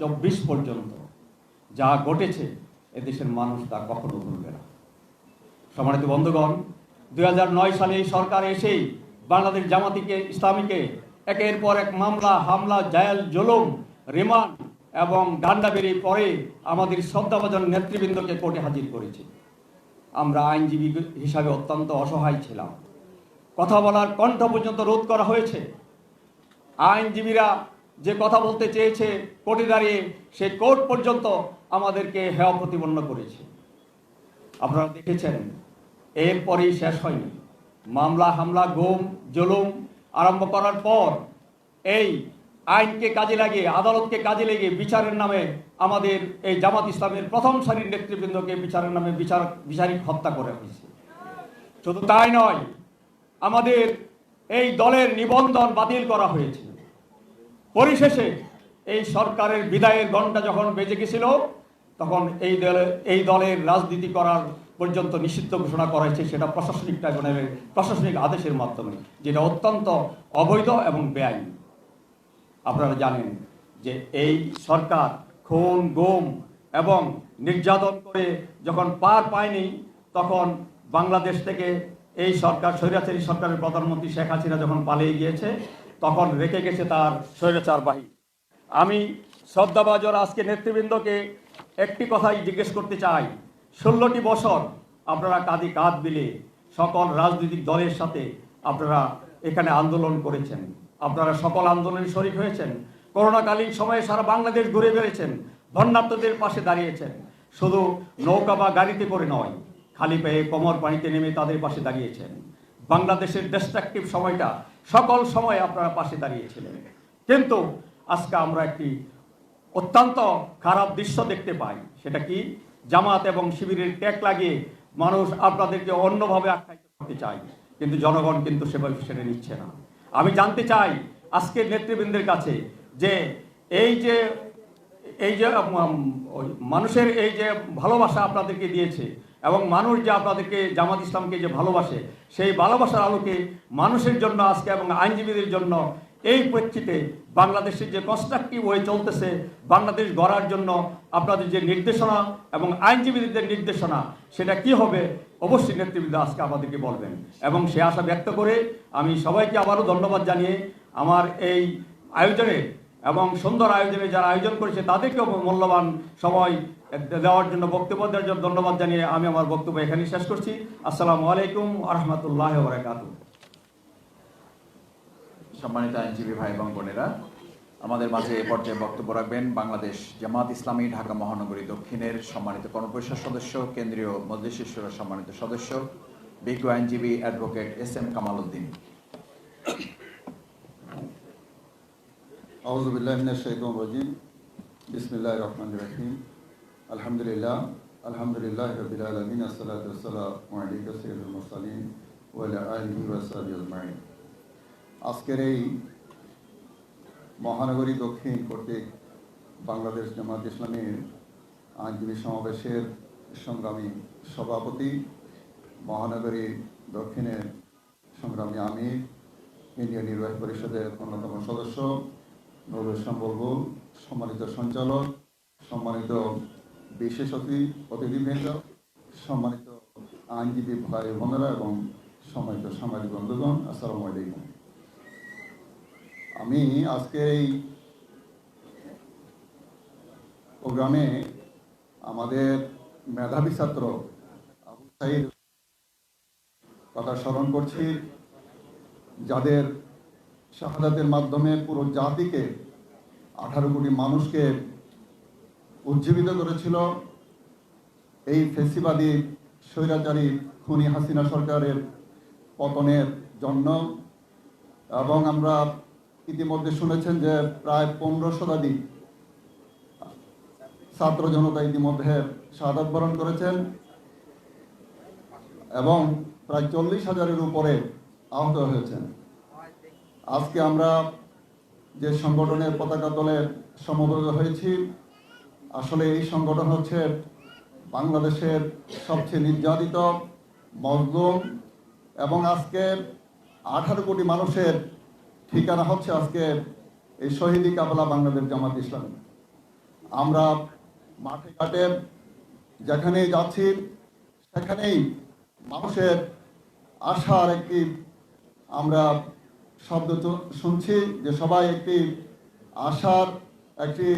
চব্বিশ পর্যন্ত যা ঘটেছে এদেশের মানুষ তা কখনো ভুলবে না। সম্মানিত বন্ধুগণ, দুই সালে এই সরকার এসেই বাংলাদেশ জামাতিকে, ইসলামীকে একের পর এক মামলা, হামলা, জায়াল, জুলুম, রিমান্ড এবং ডান্ডাবেরি পরে আমাদের শ্রদ্ধাভাজন নেতৃবৃন্দকে কোর্টে হাজির করেছে। আমরা আইনজীবী হিসাবে অত্যন্ত অসহায় ছিলাম। কথা বলার কণ্ঠ পর্যন্ত রোধ করা হয়েছে। আইনজীবীরা যে কথা বলতে চেয়েছে কোর্টে দাঁড়িয়ে সে কোর্ট পর্যন্ত আমাদেরকে হেয় প্রতিপন্ন করেছে। আপনারা দেখেছেন, এরপরেই শেষ হয়নি। মামলা, হামলা, গোম, জুলুম আরম্ভ করার পর এই আইনকে কাজে লাগিয়ে, আদালতকে কাজে লাগিয়ে বিচারের নামে আমাদের এই জামাত ইসলামের প্রথম সারির নেতৃবৃন্দকে বিচারের নামে বিচার, বিচারিক হত্যা করে হয়েছে। শুধু তাই নয়, আমাদের এই দলের নিবন্ধন বাতিল করা হয়েছে। পরিশেষে এই সরকারের বিদায়ের ঘণ্টা যখন বেজে গেছিল, তখন এই দলের এই দলের রাজনীতি করার পর্যন্ত নিষিদ্ধ ঘোষণা করা হয়েছে, সেটা প্রশাসনিক ট্রাইব্যুনালের, প্রশাসনিক আদেশের মাধ্যমে, যেটা অত্যন্ত অবৈধ এবং বেআইনি। আপনারা জানেন যে এই সরকার খুন, গুম এবং নির্যাতন করে যখন পার পায়নি, তখন বাংলাদেশ থেকে এই সরকার, স্বৈরাচারী সরকারের প্রধানমন্ত্রী শেখ হাসিনা যখন পালিয়ে গিয়েছে তখন রেখে গেছে তার স্বৈরাচার বাহিনী আমি শ্রদ্ধাবাজর আজকে নেতৃবৃন্দকে একটি কথাই জিজ্ঞেস করতে চাই। ষোলোটি বছর আপনারা কাঁধে কাঁধ মিলে সকল রাজনৈতিক দলের সাথে আপনারা এখানে আন্দোলন করেছেন। আপনারা সকল আন্দোলনে শরিক হয়েছেন। করোনাকালীন সময়ে সারা বাংলাদেশ ঘুরে বেড়েছেন। ধন্যার্থদের পাশে দাঁড়িয়েছেন। শুধু নৌকা বা গাড়িতে করে নয়, খালি পেয়ে কোমর পানিতে নেমে তাদের পাশে দাঁড়িয়েছেন। বাংলাদেশের ডিস্ট্রাকটিভ সময়টা সকল সময় আপনারা পাশে দাঁড়িয়েছিলেন। কিন্তু আজকে আমরা একটি অত্যন্ত খারাপ দৃশ্য দেখতে পাই। সেটা কি? জামাত এবং শিবিরের ট্যাগ লাগিয়ে মানুষ আপনাদেরকে অন্যভাবে আখ্যায়িত করতে চাই কিন্তু জনগণ কিন্তু সেভাবে সেটা নিচ্ছে না। আমি জানতে চাই আজকের নেতৃবৃন্দের কাছে যে এই যে এই যে মানুষের এই যে ভালোবাসা আপনাদেরকে দিয়েছে এবং মানুষ যে আপনাদেরকে জামাত ইসলামকে যে ভালোবাসে, সেই ভালোবাসার আলোকে মানুষের জন্য আজকে এবং আইনজীবীদের জন্য এই প্রেক্ষিতে বাংলাদেশের যে কনস্ট্রাকটিভ ওয়ে চলতেছে, বাংলাদেশ গড়ার জন্য আপনাদের যে নির্দেশনা এবং আইনজীবীদের নির্দেশনা, সেটা কি হবে? অবশ্যই নেতৃবৃন্দ আজকে আমাদেরকে বলবেন। এবং সে আশা ব্যক্ত করে আমি সবাইকে আবারও ধন্যবাদ জানিয়ে আমার এই আয়োজনে এবং সুন্দর আয়োজনে যারা আয়োজন করেছে, তাদেরকেও মূল্যবান সময় দেওয়ার জন্য বক্তব্য দেওয়ার জন্য ধন্যবাদ জানিয়ে আমি আমার বক্তব্য এখানেই শেষ করছি। আসসালামু আলাইকুম আহমতুল্লাহ বরাকাত। সম্মানিত আইনজীবী ভাই এবং বোনেরা আমাদের মাঝে এ পর্যায়ে বক্তব্য রাখবেন বাংলাদেশ জামাত ইসলামী ঢাকা মহানগরী দক্ষিণের সম্মানিত কর্মপরিষদ সদস্য কেন্দ্রীয় মজলিশিসের সম্মানিত সদস্য বিজ্ঞ আইনজীবী advocate S M Kamal Uddin. আউজুবিল্লাহ রহিম বিসমিল্লাহ রহমান রহিম। আলহামদুলিল্লাহ আলহামদুলিল্লাহ রবিল আলমিন আসসালাতাম আজকের এই মহানগরী দক্ষিণ কর্তৃক বাংলাদেশ জামাত ইসলামের আইনজীবী সমাবেশের সংগ্রামী সভাপতি, মহানগরী দক্ষিণের সংগ্রামী আমির, ইন্ডিয়ান নির্বাহী পরিষদের অন্যতম সদস্য নবুল সম্বলবুল সম্মানিত সঞ্চালক, সম্মানিত বিশেষ অতিথি অতিথিবৃন্দ সম্মানিত আইনজীবী ভাই বোনেরা এবং সম্মানিত সামাজিক বন্ধুগণ, আসসালামু আলাইকুম। আমি আজকে এই প্রোগ্রামে আমাদের মেধাবী ছাত্র আবু সাইদ কথা স্মরণ করছি, যাদের শাহাদাতের মাধ্যমে পুরো জাতিকে আঠারো কোটি মানুষকে উজ্জীবিত করেছিল এই ফেসিবাদী স্বৈরাচারী খুনি হাসিনা সরকারের পতনের জন্য। এবং আমরা ইতিমধ্যে শুনেছেন যে প্রায় পনেরো শতাধিক ছাত্র জনতা ইতিমধ্যে শাহাদাত বরণ করেছেন এবং প্রায় চল্লিশ হাজারের উপরে আহত হয়েছেন। আজকে আমরা যে সংগঠনের পতাকা দলে সমবেত হয়েছি আসলে এই সংগঠন হচ্ছে বাংলাদেশের সবচেয়ে নির্যাতিত, মজলুম এবং আজকে আঠারো কোটি মানুষের ঠিকানা হচ্ছে আজকে এই শহীদি কাবলা বাংলাদেশ জামাত ইসলামী। আমরা মাঠে ঘাটে যেখানেই যাচ্ছি, সেখানেই মানুষের আশার একটি আমরা শব্দ শুনছি যে সবাই একটি আশার একটি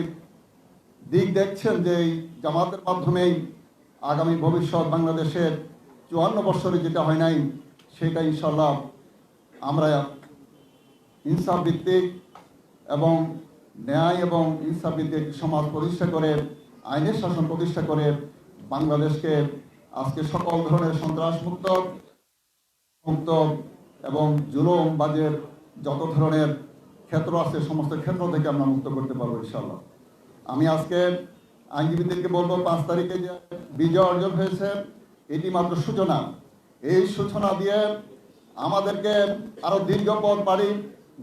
দিক দেখছেন যে এই জামাতের মাধ্যমেই আগামী ভবিষ্যৎ বাংলাদেশের চুয়ান্ন বছরে যেটা হয় নাই, সেটা ইনশাল্লাহ আমরা ইনসাফ ভিত্তিক এবং ন্যায় এবং ইনসাফ ভিত্তিক সমাজ প্রতিষ্ঠা করে, আইনের শাসন প্রতিষ্ঠা করে বাংলাদেশকে আজকে সকল ধরনের সন্ত্রাস মুক্ত মুক্ত এবং জুলুম বাজের যত ধরনের ক্ষেত্র আছে, সমস্ত ক্ষেত্র থেকে আমরা মুক্ত করতে পারব ইনশাল্লাহ আমি আজকে আইনজীবীদেরকে বলব, পাঁচ তারিখে যে বিজয় অর্জন হয়েছে, এটি মাত্র সূচনা। এই সূচনা দিয়ে আমাদেরকে আরও দীর্ঘ পথ পাড়ি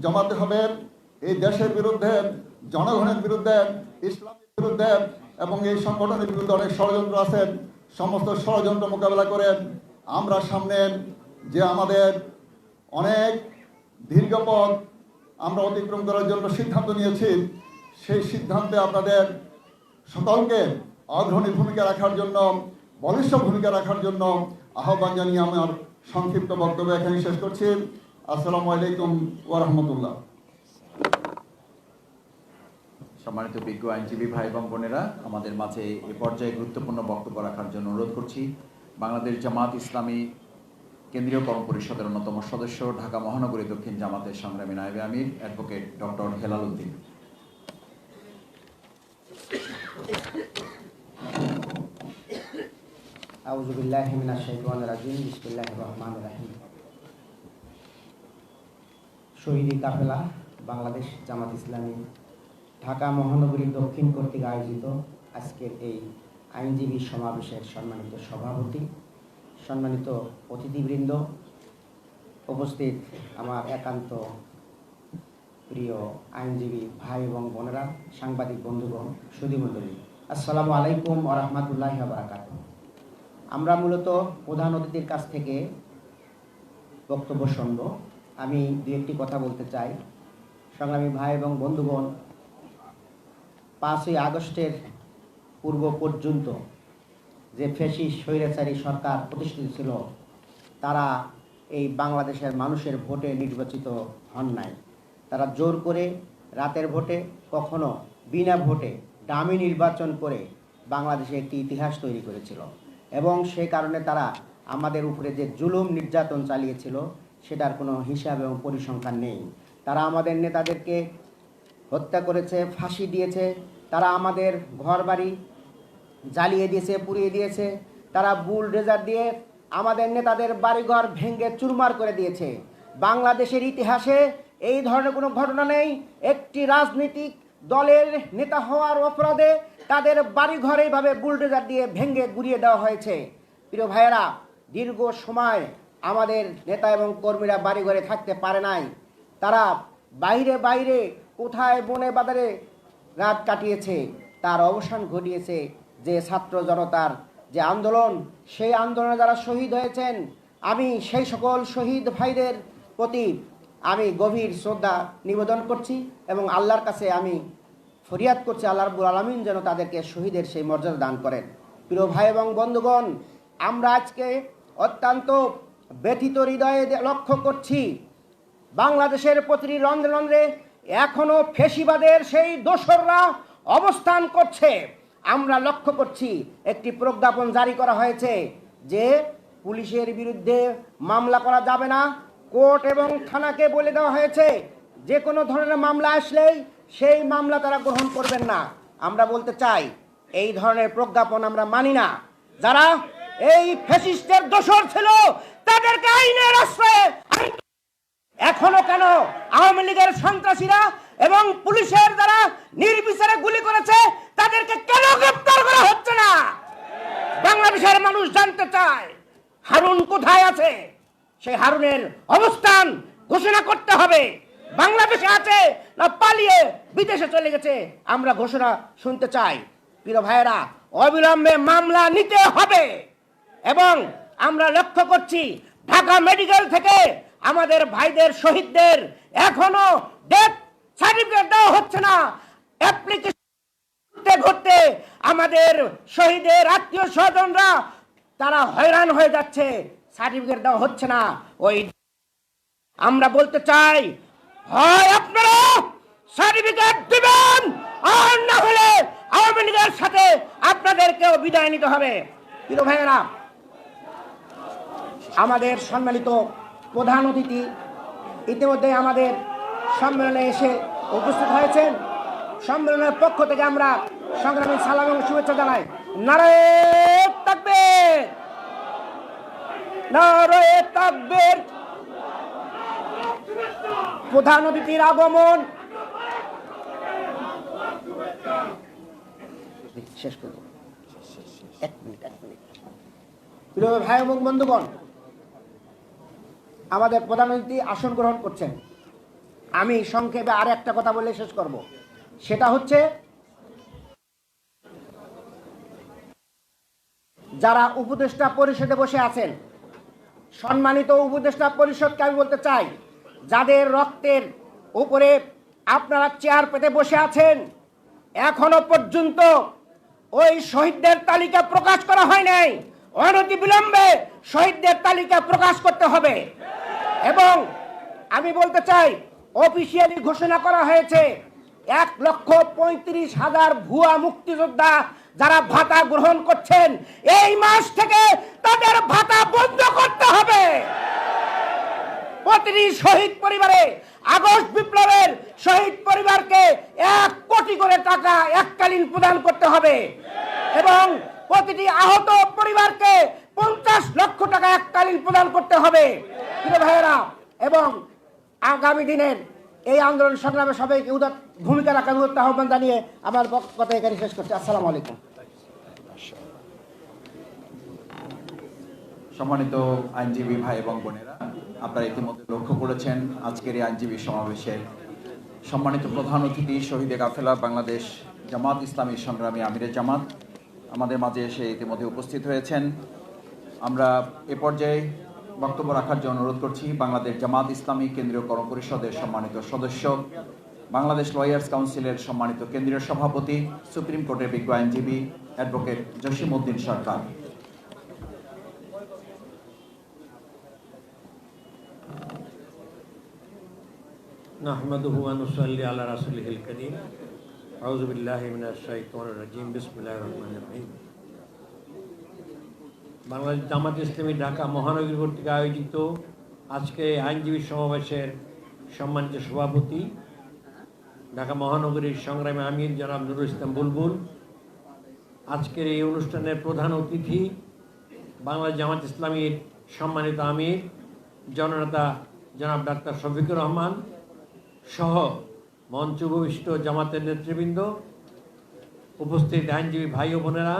জমাতে হবে। এই দেশের বিরুদ্ধে, জনগণের বিরুদ্ধে, ইসলামের বিরুদ্ধে এবং এই সংগঠনের বিরুদ্ধে অনেক ষড়যন্ত্র আছে। সমস্ত ষড়যন্ত্র মোকাবেলা করে আমরা সামনে যে আমাদের অনেক দীর্ঘ পথ আমরা অতিক্রম করার জন্য সিদ্ধান্ত নিয়েছি সেই সিদ্ধান্তে আপনাদের সকলকে অগ্রণী ভূমিকা রাখার জন্য, বলিষ্ঠ ভূমিকা রাখার জন্য আহ্বান জানিয়ে আমার সংক্ষিপ্ত বক্তব্য এখানে শেষ করছি। আসসালামু আলাইকুম ওরহমতুল্লাহ সম্মানিত বিজ্ঞ আইনজীবী ভাই এবং বোনেরা, আমাদের মাঝে এ পর্যায়ে গুরুত্বপূর্ণ বক্তব্য রাখার জন্য অনুরোধ করছি। বাংলাদেশ জামাত ইসলামী কেন্দ্রীয় কর্ম পরিষদের অন্যতম সদস্য, ঢাকা মহানগরী দক্ষিণ জামাতের সংগ্রামী নায়েবে আমির, অ্যাডভোকেট ডক্টর হেলাল উদ্দিন। আউযু বিল্লাহি মিনাশ শাইতানির রাজিম বিসমিল্লাহির রহমানির রহিম শহীদি কাফেলা বাংলাদেশ জামাত ইসলামী ঢাকা মহানগরী দক্ষিণ কর্তৃক আয়োজিত আজকের এই আইনজীবী সমাবেশের সম্মানিত সভাপতি, সম্মানিত অতিথিবৃন্দ, উপস্থিত আমার একান্ত প্রিয় আইনজীবী ভাই এবং বোনেরা, সাংবাদিক বন্ধুগণ, সুধীমণ্ডলী, আসসালামু আলাইকুম ওয়া রাহমাতুল্লাহি ওয়া বারাকাতুহু। আমরা মূলত প্রধান অতিথির কাছ থেকে বক্তব্য শুনব। আমি দু একটি কথা বলতে চাই। সংগ্রামী ভাই এবং বন্ধুগণ, পাঁচই আগস্টের পূর্ব পর্যন্ত যে ফেসি স্বৈরাচারী সরকার প্রতিষ্ঠিত ছিল, তারা এই বাংলাদেশের মানুষের ভোটে নির্বাচিত হন নাই। তারা জোর করে রাতের ভোটে, কখনো বিনা ভোটে ডামি নির্বাচন করে বাংলাদেশে একটি ইতিহাস তৈরি করেছিল। এবং সে কারণে তারা আমাদের উপরে যে জুলুম নির্যাতন চালিয়েছিল, সেটার কোনো হিসাব এবং পরিসংখ্যান নেই। তারা আমাদের নেতাদেরকে হত্যা করেছে, ফাঁসি দিয়েছে, তারা আমাদের ঘরবাড়ি জ্বালিয়ে দিয়েছে, পুড়িয়ে দিয়েছে, তারা বুল রেজার দিয়ে আমাদের নেতাদের বাড়িঘর ভেঙে চুরমার করে দিয়েছে। বাংলাদেশের ইতিহাসে এই ধরনের কোনো ঘটনা নেই। একটি রাজনৈতিক দলের নেতা হওয়ার অপরাধে তাদের বাড়িঘর এইভাবে বুলডোজার দিয়ে ভেঙে গুড়িয়ে দেওয়া হয়েছে। প্রিয় ভাইয়েরা, দীর্ঘ সময় আমাদের নেতা এবং কর্মীরা বাড়িঘরে থাকতে পারে নাই। তারা বাইরে বাইরে কোথায় বনে বাজারে রাত কাটিয়েছে, তার অবসান ঘটিয়েছে। যে ছাত্র জনতার যে আন্দোলন, সেই আন্দোলনে যারা শহীদ হয়েছেন, আমি সেই সকল শহীদ ভাইদের প্রতি আমি গভীর শ্রদ্ধা নিবেদন করছি এবং আল্লাহর কাছে আমি ফরিয়াদ করছি, আল্লাহ রাব্বুল আলমিন যেন তাদেরকে শহীদের সেই মর্যাদা দান করেন। প্রিয় ভাই এবং বন্ধুগণ, আমরা আজকে অত্যন্ত ব্যথিত হৃদয়ে লক্ষ্য করছি, বাংলাদেশের প্রতিটি রন্ধ্রে রন্ধ্রে এখনও ফেসিবাদের সেই দোসররা অবস্থান করছে। আমরা লক্ষ্য করছি, একটি প্রজ্ঞাপন জারি করা হয়েছে যে পুলিশের বিরুদ্ধে মামলা করা যাবে না কোর্ট এবং থানাকে বলে দেওয়া হয়েছে, যে কোনো ধরনের মামলা আসলেই সেই মামলা তারা গ্রহণ করবেন না। আমরা বলতে চাই, এই ধরনের প্রজ্ঞাপন আমরা মানি না। যারা এই ফ্যাসিস্টের দোষর ছিল, তাদেরকে আইনের আশ্রয়ে এখনও কেন আওয়ামী লীগের সন্ত্রাসীরা এবং পুলিশের দ্বারা নির্বিচারে গুলি করেছে, তাদেরকে কেন গ্রেপ্তার করা হচ্ছে না? বাংলাদেশের মানুষ জানতে চায়, হারুন কোথায় আছে? সেই হারুনের অবস্থান ঘোষণা করতে হবে। বাংলাদেশে আছে না পালিয়ে বিদেশে চলে গেছে, আমরা ঘোষণা শুনতে চাই। প্রিয় ভাইয়েরা, অবিলম্বে মামলা নিতে হবে এবং আমরা লক্ষ্য করছি ঢাকা মেডিকেল থেকে আমাদের ভাইদের শহীদদের এখনও ডেথ সার্টিফিকেট দেওয়া হচ্ছে না। অ্যাপ্লিকেশন ঘুরতে আমাদের শহীদের আত্মীয় স্বজনরা তারা হয়রান হয়ে যাচ্ছে। সার্টিফিকেট দেওয়া হচ্ছে না। ওই আমরা বলতে চাই, হয় আপনারা সার্টিফিকেট দিবেন, আর না হলে আওয়ামী লীগের সাথে আপনাদেরকেও বিদায় নিতে হবে। প্রিয় ভাইয়েরা, আমাদের সম্মানিত প্রধান অতিথি ইতিমধ্যে আমাদের সম্মেলনে এসে উপস্থিত হয়েছেন। সম্মেলনের পক্ষ থেকে আমরা সংগ্রামী সালাম এবং শুভেচ্ছা জানাই। নারায় থাকবে নারায় থাকবে প্রধান অতিথির আগমন। শেষ করব। এক মিনিট এক মিনিট। প্রিয় ভাই এবং বন্ধুগণ, আমাদের প্রধান অতিথি আসন গ্রহণ করছেন। আমি সংক্ষেপে আর একটা কথা বলে শেষ করব। সেটা হচ্ছে, যারা উপদেষ্টা পরিষদে বসে আছেন সম্মানিত উপদেষ্টা পরিষদকে আমি বলতে চাই, যাদের রক্তের উপরে আপনারা চেয়ার পেতে বসে আছেন, এখনও পর্যন্ত ওই শহীদদের তালিকা প্রকাশ করা হয় নাই। অনতি বিলম্বে শহীদদের তালিকা প্রকাশ করতে হবে। এবং আমি বলতে চাই অফিসিয়ালি ঘোষণা করা হয়েছে এক লক্ষ পঁয়ত্রিশ হাজার ভুয়া মুক্তিযোদ্ধা যারা ভাতা গ্রহণ করছেন, এই মাস থেকে তাদের ভাতা বন্ধ করতে হবে। প্রতিটি শহীদ পরিবারে, আগস্ট বিপ্লবের শহীদ পরিবারকে এক কোটি করে টাকা এককালীন প্রদান করতে হবে। এবং প্রতিটি আহত পরিবারকে পঞ্চাশ লক্ষ টাকা এককালীন প্রদান করতে হবে। ভাইয়েরা, এবং আগামী দিনের এই আন্দোলন সংগ্রামে সবাইকে উদার ভূমিকা রাখার উদাত্ত আহ্বান জানিয়ে আমার কথা এখানে শেষ করছি। আসসালামু আলাইকুম। সম্মানিত আইনজীবী ভাই এবং বোনেরা, আপনারা ইতিমধ্যে লক্ষ্য করেছেন আজকের এই আইনজীবী সমাবেশের সম্মানিত প্রধান অতিথি শহীদে কাফেলা বাংলাদেশ জামাত ইসলামী সংগ্রামী আমিরের জামাত। আমাদের মাঝে এসে ইতিমধ্যে উপস্থিত হয়েছেন। আমরা এ পর্যায়ে বক্তব্য রাখার জন্য অনুরোধ করছি বাংলাদেশ জামাত ইসলামী কেন্দ্রীয় কর্ম পরিষদের সম্মানিত সদস্য, বাংলাদেশ লয়ার্স কাউন্সিলের সম্মানিত কেন্দ্রীয় সভাপতি, সুপ্রিম কোর্টের বিজ্ঞ আইনজীবী অ্যাডভোকেট জসিম উদ্দিন সরকার। নাহমাদুহু ওয়া নুসাল্লি আলা রাসূলিহিল কারীম। আউযু বিল্লাহি মিনাশ শাইতানির রাজীম। রহিম। বাংলাদেশ জামাত ইসলামী ঢাকা মহানগরী কর্তৃক আয়োজিত আজকে আইনজীবী সমাবেশের সম্মানিত সভাপতি, ঢাকা মহানগরীর সংগ্রামী আমির জনাব নুরুল ইসলাম বুলবুল। আজকের এই অনুষ্ঠানের প্রধান অতিথি বাংলাদেশ জামাত ইসলামীর সম্মানিত আমির, জননেতা জনাব ডাক্তার শফিকুর রহমান সহ মঞ্চ উপবিষ্ট জামাতের নেতৃবৃন্দ, উপস্থিত আইনজীবী ভাই ও বোনেরা,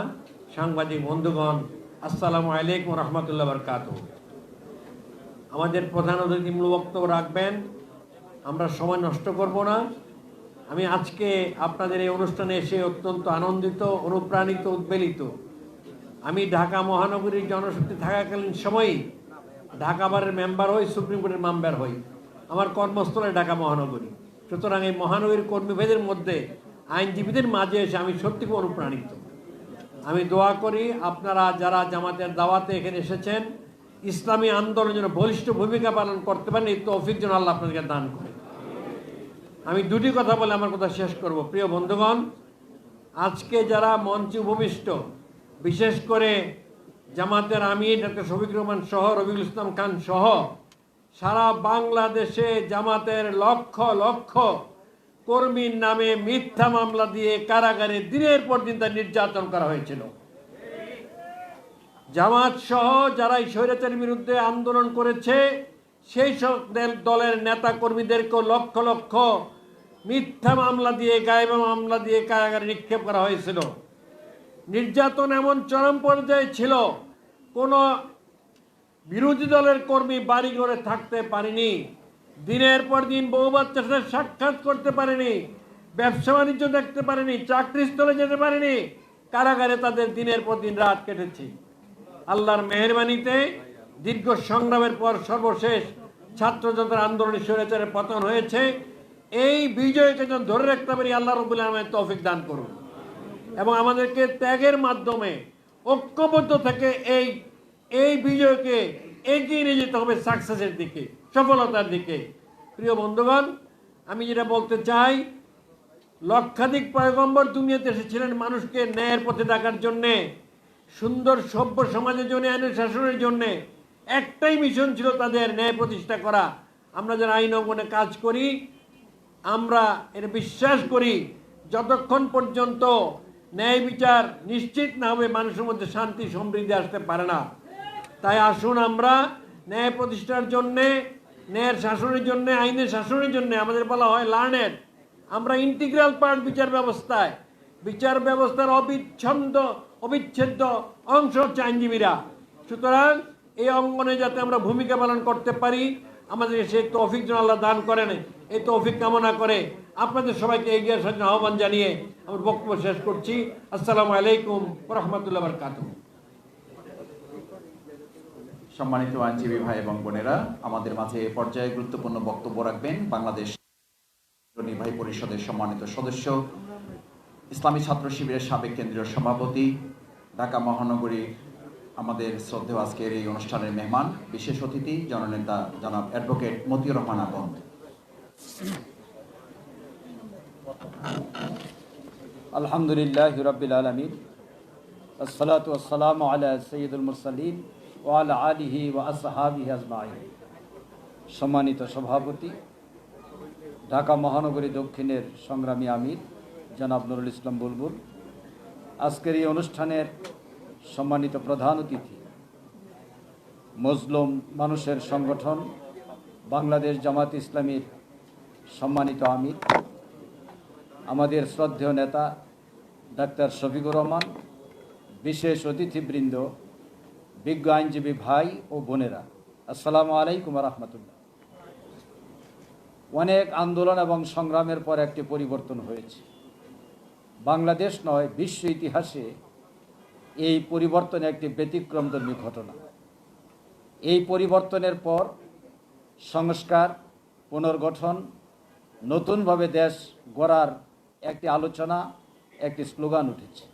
সাংবাদিক বন্ধুগণ আসসালামু আলাইকুম রহমতুল্লাহ বরকাত আমাদের প্রধান অতিথি মূল বক্তব্য রাখবেন, আমরা সময় নষ্ট করব না। আমি আজকে আপনাদের এই অনুষ্ঠানে এসে অত্যন্ত আনন্দিত, অনুপ্রাণিত, উদ্বেলিত। আমি ঢাকা মহানগরীর জনশক্তি থাকাকালীন সময়ই ঢাকা বারের মেম্বার হই, সুপ্রিম কোর্টের মেম্বার হই। আমার কর্মস্থলে ঢাকা মহানগরী। সুতরাং এই মহানগরীর কর্মীভেদের মধ্যে আইনজীবীদের মাঝে এসে আমি সত্যি খুব অনুপ্রাণিত। আমি দোয়া করি আপনারা যারা জামাতের দাওয়াতে এখানে এসেছেন, ইসলামী আন্দোলনের বলিষ্ঠ ভূমিকা পালন করতে পারেন, এই তৌফিক যেন আল্লাহ আপনাদেরকে দান করে। আমি দুটি কথা বলে আমার কথা শেষ করব। প্রিয় বন্ধুগণ, আজকে যারা মঞ্চে উপবিষ্ট, বিশেষ করে জামাতের আমির ডাক্তার শফিক রহমান সহ রবিউল ইসলাম খান সহ, সারা বাংলাদেশে জামাতের লক্ষ লক্ষ কর্মীর নামে মিথ্যা মামলা দিয়ে কারাগারে দিনের পর দিন তার নির্যাতন করা হয়েছিল। জামাত সহ যারা এই বিরুদ্ধে আন্দোলন করেছে, সেই সব দলের নেতা কর্মীদেরকেও লক্ষ লক্ষ মিথ্যা মামলা দিয়ে, গায়েবা মামলা দিয়ে কারাগারে নিক্ষেপ করা হয়েছিল। নির্যাতন এমন চরম পর্যায়ে ছিল, কোনো বিরোধী দলের কর্মী বাড়ি ঘরে থাকতে পারেনি। দিনের পর দিন বউ বাচ্চার সাথে সাক্ষাৎ করতে পারেনি, ব্যবসা বাণিজ্য দেখতে পারেনি, চাকরি স্থলে যেতে পারেনি, কারাগারে তাদের দিনের পর দিন রাত কেটেছে। আল্লাহর মেহরবানিতে দীর্ঘ সংগ্রামের পর সর্বশেষ ছাত্র জনতার আন্দোলনের স্বৈরাচারের পতন হয়েছে। এই বিজয়কে যেন ধরে রাখতে পারি, আল্লাহ রবুল্লাহ আলমের তৌফিক দান করুন। এবং আমাদেরকে ত্যাগের মাধ্যমে ঐক্যবদ্ধ থেকে এই এই বিজয়কে এগিয়ে নিয়ে যেতে হবে সাকসেসের দিকে। সফলতার দিকে। প্রিয় বন্ধুগণ, আমি যেটা বলতে চাই, লক্ষাধিক পয়গম্বর দুনিয়াতে এসেছিলেন মানুষকে ন্যায়ের পথে ডাকার জন্যে, সুন্দর সভ্য সমাজের জন্য আইনের শাসনের জন্য। একটাই মিশন ছিল তাদের ন্যায় প্রতিষ্ঠা করা। আমরা যারা আইন অঙ্গনে কাজ করি, আমরা এটা বিশ্বাস করি, যতক্ষণ পর্যন্ত ন্যায় বিচার নিশ্চিত না হবে, মানুষের মধ্যে শান্তি, সমৃদ্ধি আসতে পারে না। তাই আসুন আমরা ন্যায় প্রতিষ্ঠার জন্যে ন্যায়ের শাসনের জন্য, আইনের শাসনের জন্য আমাদের বলা হয় লার্নেড আমরা ইন্টিগ্রাল পার্ট বিচার ব্যবস্থায়, বিচার ব্যবস্থার অবিচ্ছন্দ, অবিচ্ছেদ্য অংশ হচ্ছে আইনজীবীরা। সুতরাং এই অঙ্গনে যাতে আমরা ভূমিকা পালন করতে পারি, আমাদের সেই তৌফিক যেন আল্লাহ দান করেন। এই তৌফিক কামনা করে আপনাদের সবাইকে এগিয়ে আসার আহ্বান জানিয়ে আমার বক্তব্য শেষ করছি। আসসালামু আলাইকুম রহমতুল্লাহ বরকাতুহ। সম্মানিত আইনজীবী ভাই এবং বোনেরা, আমাদের মাঝে পর্যায়ে গুরুত্বপূর্ণ বক্তব্য রাখবেন বাংলাদেশ নির্বাহী পরিষদের সম্মানিত সদস্য, ইসলামী ছাত্র শিবিরের সাবেক কেন্দ্রীয় সভাপতি, ঢাকা মহানগরী আমাদের শ্রদ্ধেয় আজকের এই অনুষ্ঠানের মেহমান, বিশেষ অতিথি, জননেতা জনাব অ্যাডভোকেট মতিউর রহমান আপন আলহামদুলিল্লাহ রবিল আলমিন, আসসালাতু আসসালাম আলা সৈয়দুল মুরসালিন ও আলা আলিহি ও আসহাবি আজমাই সম্মানিত সভাপতি, ঢাকা মহানগরী দক্ষিণের সংগ্রামী আমির, জনাব নুরুল ইসলাম বুলবুল। আজকের এই অনুষ্ঠানের সম্মানিত প্রধান অতিথি, মজলুম মানুষের সংগঠন বাংলাদেশ জামাত ইসলামীর সম্মানিত আমির, আমাদের শ্রদ্ধেয় নেতা ডাক্তার শফিকুর রহমান, বিশেষ অতিথিবৃন্দ বিজ্ঞ আইনজীবী ভাই ও বোনেরা, আসসালামু আলাইকুম রহমতুল্লাহ। অনেক আন্দোলন এবং সংগ্রামের পর একটি পরিবর্তন হয়েছে। বাংলাদেশ নয়, বিশ্ব ইতিহাসে এই পরিবর্তন একটি ব্যতিক্রমধর্মী ঘটনা। এই পরিবর্তনের পর সংস্কার, পুনর্গঠন, নতুনভাবে দেশ গড়ার একটি আলোচনা, একটি স্লোগান উঠেছে।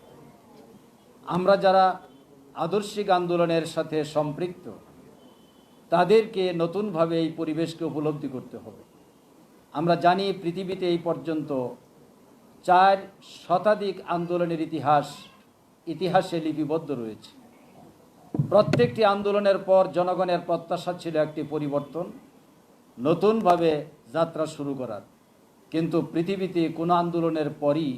আমরা যারা আদর্শিক আন্দোলনের সাথে সম্পৃক্ত। তাদেরকে নতুনভাবে এই পরিবেশকে উপলব্ধি করতে হবে। আমরা জানি পৃথিবীতে এই পর্যন্ত চার শতাধিক আন্দোলনের ইতিহাস, ইতিহাসে লিপিবদ্ধ রয়েছে। প্রত্যেকটি আন্দোলনের পর জনগণের প্রত্যাশা ছিল একটি পরিবর্তন, নতুনভাবে যাত্রা শুরু করার। কিন্তু পৃথিবীতে কোনো আন্দোলনের পরই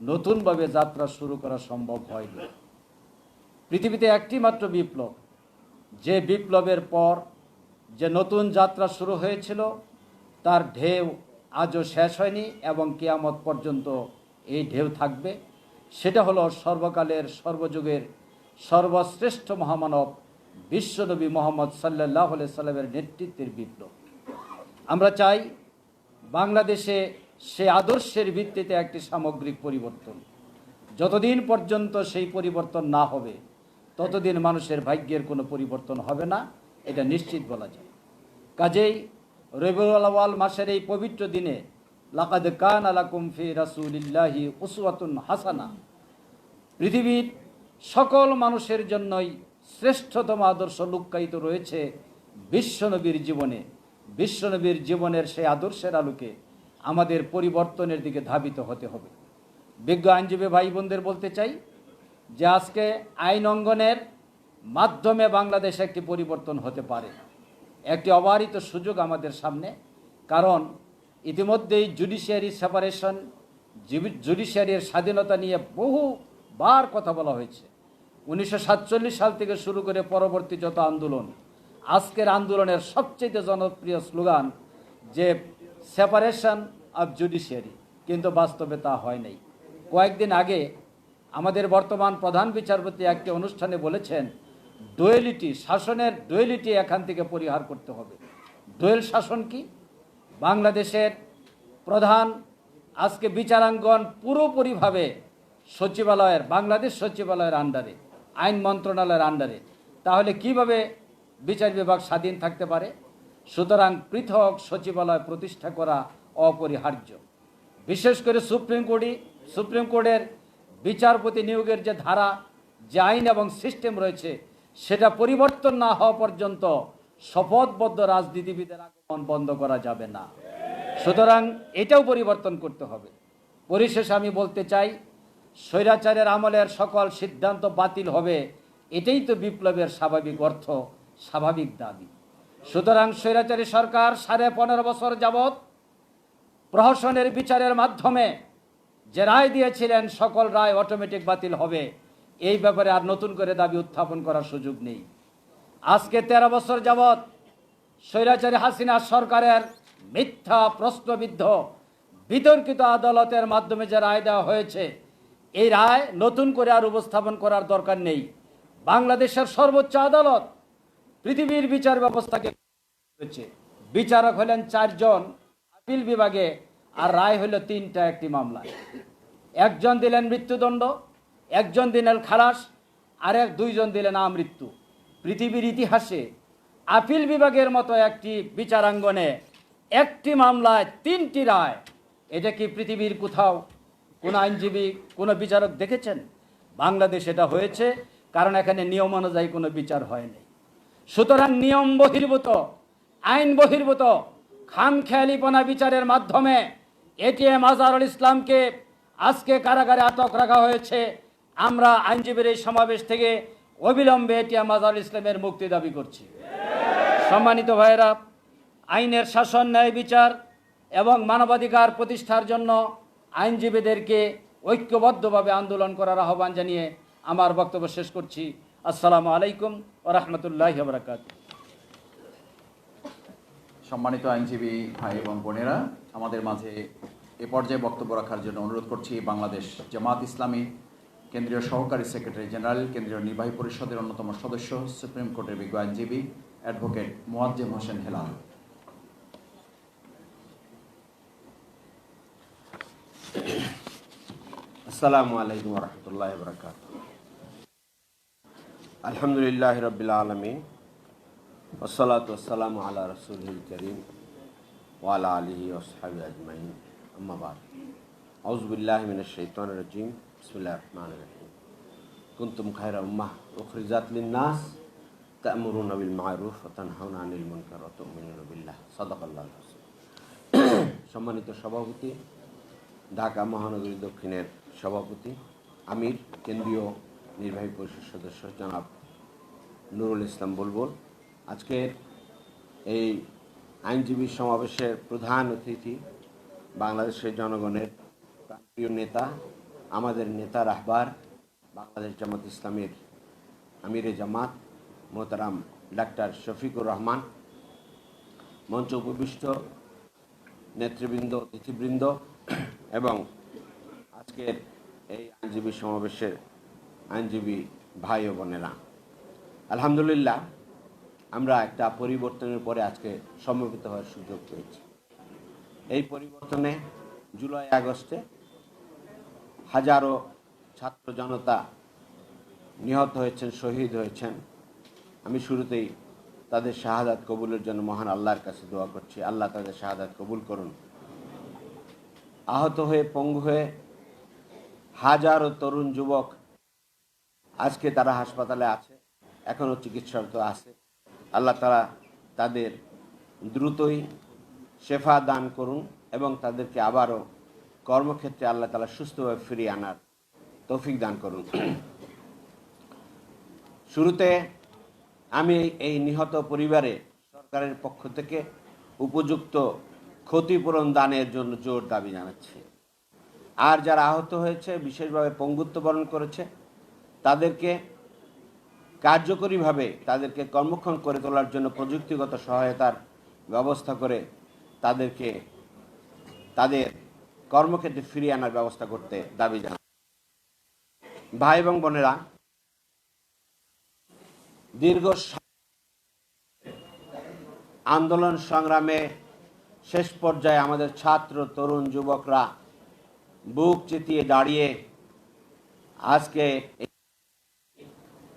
নতুনভাবে যাত্রা শুরু করা সম্ভব হয়নি। পৃথিবীতে একটি মাত্র বিপ্লব। যে বিপ্লবের পর যে নতুন যাত্রা শুরু হয়েছিল, তার ঢেউ আজও শেষ হয়নি এবং কেয়ামত পর্যন্ত এই ঢেউ থাকবে। সেটা হলো সর্বকালের সর্বযুগের সর্বশ্রেষ্ঠ মহামানব বিশ্বনবী মোহাম্মদ সাল্লাহ সাল্লামের নেতৃত্বের বিপ্লব। আমরা চাই বাংলাদেশে সে আদর্শের ভিত্তিতে একটি সামগ্রিক পরিবর্তন। যতদিন পর্যন্ত সেই পরিবর্তন না হবে ততদিন মানুষের ভাগ্যের কোনো পরিবর্তন হবে না, এটা নিশ্চিত বলা যায়। কাজেই রবিউল মাসের এই পবিত্র দিনে লাকাদ কান আলাকুম ফি রাসূলিল্লাহি উসওয়াতুন হাসানা। পৃথিবীর সকল মানুষের জন্যই শ্রেষ্ঠতম আদর্শ লুক্কায়িত রয়েছে বিশ্বনবীর জীবনে। বিশ্বনবীর জীবনের সেই আদর্শের আলোকে আমাদের পরিবর্তনের দিকে ধাবিত হতে হবে। বিজ্ঞ আইনজীবী ভাই বোনদের বলতে চাই যে আজকে আইন অঙ্গনের মাধ্যমে বাংলাদেশে একটি পরিবর্তন হতে পারে। একটি অবারিত সুযোগ আমাদের সামনে, কারণ ইতিমধ্যেই জুডিশিয়ারি সেপারেশন জুডিশিয়ারির স্বাধীনতা নিয়ে বহুবার কথা বলা হয়েছে। উনিশশো সাতচল্লিশ সাল থেকে শুরু করে পরবর্তী যত আন্দোলন, আজকের আন্দোলনের সবচেয়ে জনপ্রিয় স্লোগান যে সেপারেশন অব জুডিশিয়ারি, কিন্তু বাস্তবে তা হয় নাই। কয়েকদিন আগে আমাদের বর্তমান প্রধান বিচারপতি একটি অনুষ্ঠানে বলেছেন ডোয়েলিটি শাসনের ডোয়েলিটি এখান থেকে পরিহার করতে হবে। ডোয়েল শাসন কি? বাংলাদেশের প্রধান আজকে বিচারাঙ্গন পুরোপুরিভাবে সচিবালয়ের, বাংলাদেশ সচিবালয়ের আন্ডারে, আইন মন্ত্রণালয়ের আন্ডারে। তাহলে কীভাবে বিচার বিভাগ স্বাধীন থাকতে পারে? সুতরাং পৃথক সচিবালয় প্রতিষ্ঠা করা অপরিহার্য। বিশেষ করে সুপ্রিম কোর্টই, সুপ্রিম কোর্টের বিচারপতি নিয়োগের যে ধারা, যে আইন এবং সিস্টেম রয়েছে, সেটা পরিবর্তন না হওয়া পর্যন্ত শপথবদ্ধ রাজনীতিবিদের আগমন বন্ধ করা যাবে না। সুতরাং এটাও পরিবর্তন করতে হবে। পরিশেষে আমি বলতে চাই, স্বৈরাচারের আমলের সকল সিদ্ধান্ত বাতিল হবে, এটাই তো বিপ্লবের স্বাভাবিক অর্থ, স্বাভাবিক দাবি। সুতরাং স্বৈরাচারী সরকার সাড়ে পনেরো বছর যাবৎ প্রহসনের বিচারের মাধ্যমে যে রায় দিয়েছিলেন, সকল রায় অটোমেটিক বাতিল হবে। এই ব্যাপারে আর নতুন করে দাবি উত্থাপন করার সুযোগ নেই। আজকে তেরো বছর যাবৎ স্বৈরাচারী হাসিনা সরকারের মিথ্যা, প্রশ্নবিদ্ধ, বিতর্কিত আদালতের মাধ্যমে যে রায় দেওয়া হয়েছে, এই রায় নতুন করে আর উপস্থাপন করার দরকার নেই। বাংলাদেশের সর্বোচ্চ আদালত পৃথিবীর বিচার ব্যবস্থাকে বিচারক হলেন চারজন, আপিল বিভাগে আর রায় হলো তিনটা একটি মামলায় একজন দিলেন মৃত্যুদণ্ড, একজন দিলেন খালাস, আর এক দুইজন দিলেন আমৃত্যু। পৃথিবীর ইতিহাসে আপিল বিভাগের মতো একটি বিচারাঙ্গনে একটি মামলায় তিনটি রায়। এটা কি পৃথিবীর কোথাও কোনো আইনজীবী, কোনো বিচারক দেখেছেন? বাংলাদেশ এটা হয়েছে, কারণ এখানে নিয়ম অনুযায়ী কোনো বিচার হয়নি সুতরাং নিয়ম বহির্ভূত, আইন বহির্ভূত, খামখেয়ালিপনা বিচারের মাধ্যমে এটিএম আজহারুল ইসলামকে আজকে কারাগারে আটক রাখা হয়েছে। আমরা আইনজীবীর এই সমাবেশ থেকে অবিলম্বে এটিএম আজহারুল ইসলামের মুক্তি দাবি করছি। সম্মানিত ভাইয়েরা, আইনের শাসন, ন্যায় বিচার এবং মানবাধিকার প্রতিষ্ঠার জন্য আইনজীবীদেরকে ঐক্যবদ্ধভাবে আন্দোলন করার আহ্বান জানিয়ে আমার বক্তব্য শেষ করছি। আসসালামু আলাইকুম ও রহমতুল্লাহ সম্মানিত আইনজীবী ভাই এবং বোনেরা, আমাদের মাঝে এ পর্যায়ে বক্তব্য রাখার জন্য অনুরোধ করছি বাংলাদেশ জামাত ইসলামী, কেন্দ্রীয় সহকারী সেক্রেটারি জেনারেল, কেন্দ্রীয় নির্বাহী পরিষদের অন্যতম সদস্য, সুপ্রিম কোর্টের বিজ্ঞ আইনজীবী, অ্যাডভোকেট মোয়াজ্জেম হোসেন হেলাল। আসসালামু আলাইকুম রহমতুল্লাহ আলহামদুলিল্লাহ রবিল আলমিন। ওসলাত ওসালাম আল্লাহ রসুল করিম ওয়ালা আলহি ওসহাবি আজমাইন আম্মাবাদ আউজবিল্লাহ মিন শৈতান রজিম বিসমিল্লাহ রহমান রহিম কুন্তুম খায়রা উম্মাহ উখরিজাত লিন্নাস তা'মুরুনা বিল মা'রুফ ওয়া তানহাউনা আনিল মুনকার ওয়া তু'মিনুনা বিল্লাহ সাদাকাল্লাহুল রাসূল সম্মানিত সভাপতি, ঢাকা মহানগরী দক্ষিণের সভাপতি, আমির, কেন্দ্রীয় নির্বাহী পরিষদ সদস্য জনাব নুরুল ইসলাম বুলবুল আজকের এই আইনজীবী সমাবেশের প্রধান অতিথি বাংলাদেশের জনগণের প্রিয় নেতা, আমাদের নেতা রাহবার, বাংলাদেশ জামাত ইসলামের আমিরে জামাত, মোহতারাম ডাক্তার শফিকুর রহমান, মঞ্চ উপবিষ্ট নেতৃবৃন্দ, অতিথিবৃন্দ এবং আজকের এই আইনজীবী সমাবেশের আইনজীবী ভাই ও বোনেরা। আলহামদুলিল্লাহ আমরা একটা পরিবর্তনের পরে আজকে সমবেত হওয়ার সুযোগ পেয়েছি। এই পরিবর্তনে জুলাই, আগস্টে হাজারো ছাত্র জনতা নিহত হয়েছেন, শহীদ হয়েছেন। আমি শুরুতেই তাদের শাহাদাত কবুলের জন্য মহান আল্লাহর কাছে দোয়া করছি। আল্লাহ তাদের শাহাদাত কবুল করুন। আহত হয়ে, পঙ্গু হয়ে হাজারো তরুণ যুবক আজকে তারা হাসপাতালে আছে এখনও চিকিৎসারত আছে। আল্লাহ তারা তাদের দ্রুতই শেফা দান করুন এবং তাদেরকে আবারও কর্মক্ষেত্রে আল্লাহ তালা সুস্থভাবে ফিরিয়ে আনার তৌফিক দান করুন। শুরুতে আমি এই নিহত পরিবারে সরকারের পক্ষ থেকে উপযুক্ত ক্ষতিপূরণ দানের জন্য জোর দাবি জানাচ্ছি। আর যারা আহত হয়েছে, বিশেষভাবে পঙ্গুত্ব বরণ করেছে, তাদেরকে কার্যকরীভাবে তাদেরকে কর্মক্ষম করে তোলার জন্য প্রযুক্তিগত সহায়তার ব্যবস্থা করে তাদেরকে, তাদের কর্মক্ষেত্রে ফিরিয়ে আনার ব্যবস্থা করতে দাবি জানান ভাই এবং বোনেরা, দীর্ঘ আন্দোলন সংগ্রামে শেষ পর্যায়ে আমাদের ছাত্র, তরুণ, যুবকরা বুক চিতিয়ে দাঁড়িয়ে আজকে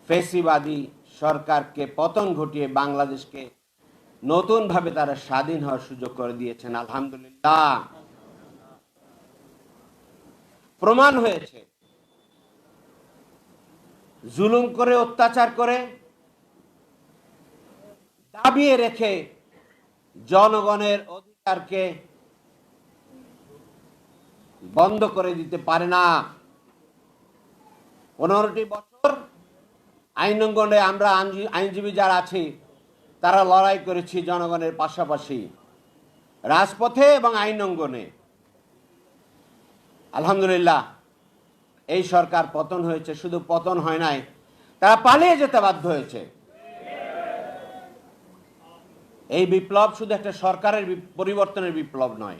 ফেসিবাদী সরকারকে পতন ঘটিয়ে বাংলাদেশকে নতুনভাবে তারা স্বাধীন হওয়ার সুযোগ করে দিয়েছেন, আলহামদুলিল্লাহ। প্রমাণ হয়েছে, জুলুম করে, অত্যাচার করে দাবিয়ে রেখে জনগণের অধিকারকে বন্ধ করে দিতে পারে না। পনেরোটি বছর আইন অঙ্গনে আমরা আইনজী- আইনজীবী যারা আছি, তারা লড়াই করেছি জনগণের পাশাপাশি। রাজপথে এবং আইন অঙ্গনে আলহামদুলিল্লাহ, এই সরকার পতন হয়েছে, শুধু পতন হয় নাই, তারা পালিয়ে যেতে বাধ্য হয়েছে। এই বিপ্লব শুধু একটা সরকারের পরিবর্তনের বিপ্লব নয়।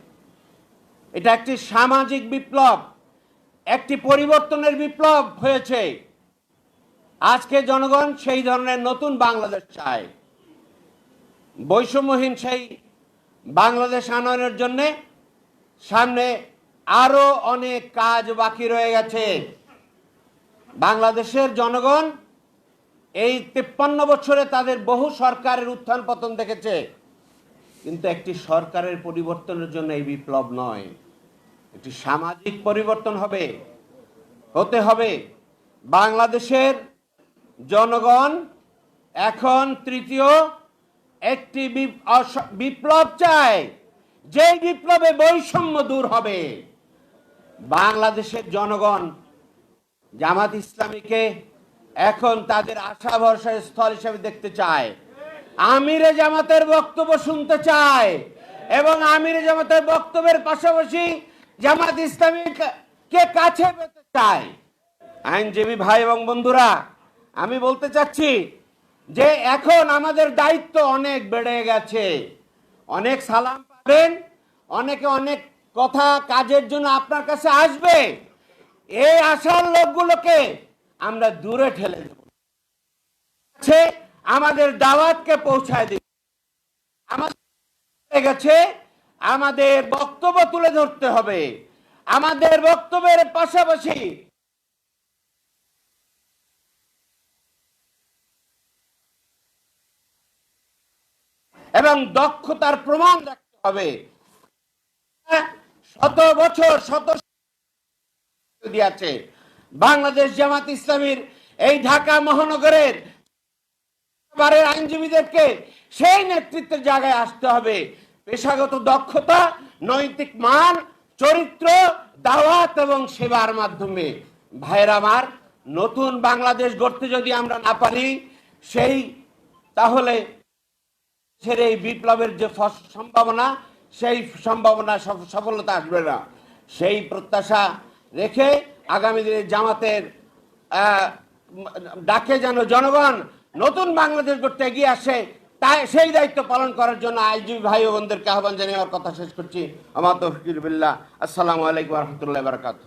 এটা একটি সামাজিক বিপ্লব, একটি পরিবর্তনের বিপ্লব হয়েছে। আজকে জনগণ সেই ধরনের নতুন বাংলাদেশ চায়। বৈষম্যহীন সেই বাংলাদেশ আনয়নের জন্যে সামনে আরও অনেক কাজ বাকি রয়ে গেছে। বাংলাদেশের জনগণ এই তেপ্পান্ন বছরে তাদের বহু সরকারের উত্থান পতন দেখেছে। কিন্তু একটি সরকারের পরিবর্তনের জন্য এই বিপ্লব নয়। একটি সামাজিক পরিবর্তন হবে, হতে হবে। বাংলাদেশের জনগণ, এখন তৃতীয় একটি বিপ্লব চায় যেই বিপ্লবে বৈষম্য দূর হবে, বাংলাদেশের জনগণ, জামাত ইসলামীকে এখন তাদের আশা ভরসার স্থল হিসেবে দেখতে চায়। আমিরে জামাতের বক্তব্য শুনতে চায় এবং আমিরে জামাতের বক্তব্যের পাশাপাশি জামাত ইসলামীকে কাছে পেতে চায়। আইনজীবী ভাই এবং বন্ধুরা আমি বলতে চাচ্ছি যে এখন আমাদের দায়িত্ব অনেক বেড়ে গেছে। অনেক সালাম পাবেন, অনেকে অনেক কথা কাজের জন্য আপনার কাছে আসবে। এই আশার লোকগুলোকে আমরা দূরে ঠেলে দেব। আমাদের দাওয়াতকে পৌঁছায় দিব আমাদের গেছে, আমাদের বক্তব্য তুলে ধরতে হবে। আমাদের বক্তব্যের পাশাপাশি এবং দক্ষতার প্রমাণ রাখতে হবে। শত বছর শত দিয়েছে। বাংলাদেশ জামাত ইসলামীর এই ঢাকা মহানগরের আইনজীবীদেরকে সেই নেতৃত্বের জায়গায় আসতে হবে। পেশাগত দক্ষতা, নৈতিক মান, চরিত্র, দাওয়াত এবং সেবার মাধ্যমে। ভাইয়ের আমার, নতুন বাংলাদেশ গড়তে যদি আমরা না পারি, সেই তাহলে দেশের এই বিপ্লবের যে সম্ভাবনা, সেই সম্ভাবনা সফলতা আসবে না। সেই প্রত্যাশা রেখে আগামী দিনে জামাতের ডাকে যেন জনগণ নতুন বাংলাদেশ করতে এগিয়ে আসে, তাই সেই দায়িত্ব পালন করার জন্য আইজিবি ভাই ও বোনদেরকে আহ্বান জানিয়ে আমার কথা শেষ করছি। আমার তফকির বিল্লাহ। আসসালামু আলাইকুম রহমতুল্লাহ বারকাত